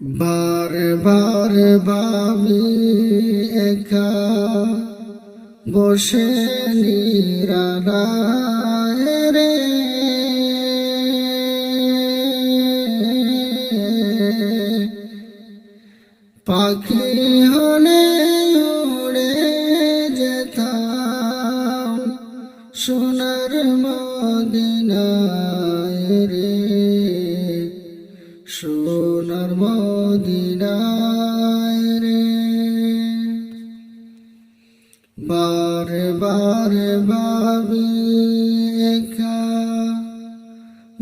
বারে বারে ভাবি একা বসে নিরালায় রে। পাখি হলে উড়ে যেতাম সোনার মদিনায় রে। সোনার মদিনায় রে। বারে বারে ভাবি একা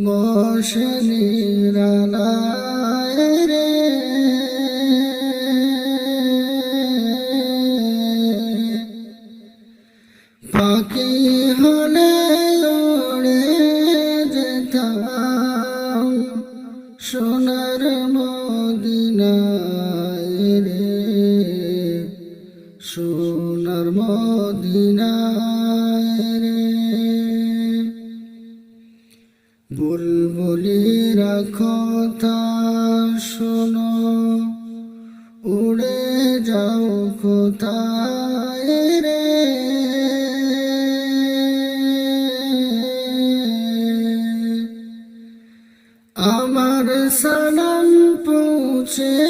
বসে নিরালায় রে। পাখি হলে উড়ে যেতাম সোনার মদিনায় বুলবুলিরা কথা শোনো উড়ে যাও কোথায় রে? আমার সালাম পৌঁছে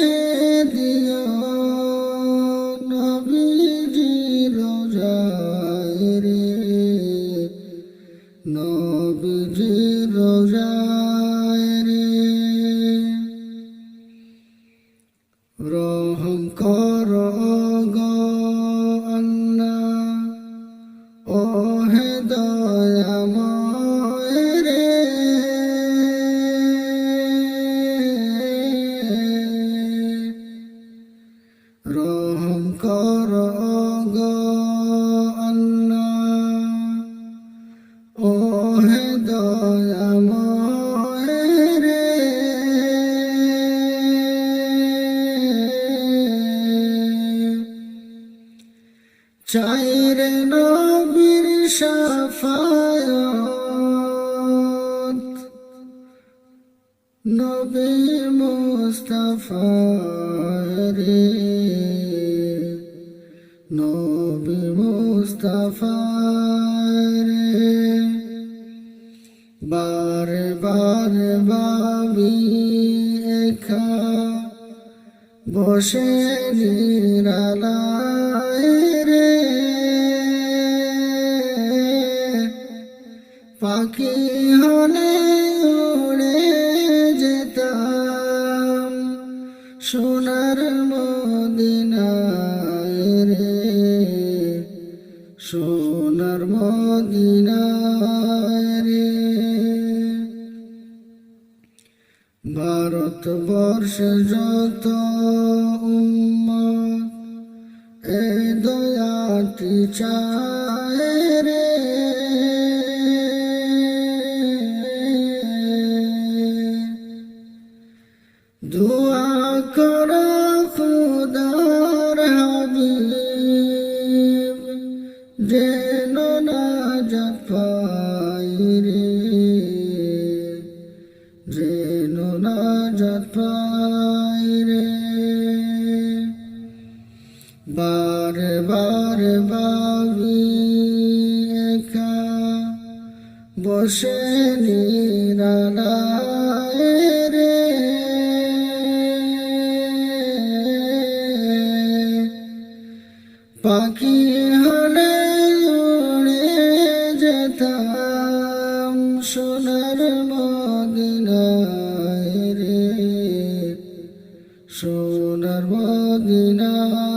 নবীজি রোজায় রে। রহম কর গো আল্লাহ। ও হে দয়াময় রে। রহম কর চাইরে নবীর সাফায়াত, নবী মুস্তাফা রে, নবী মুস্তাফা রে। বারে বারে ভাবি একা, বসে নিরালায় পাখি হলে উড়ে যেতাম। সোনার মদিনায় রে, সোনার মদিনায় রে। ভারতবর্ষে যত উম্মত, এ দয়াটি চায় যেন না পাই রে বারে বারে বাবি একা বসে নিরালায় সোনার মদিনায়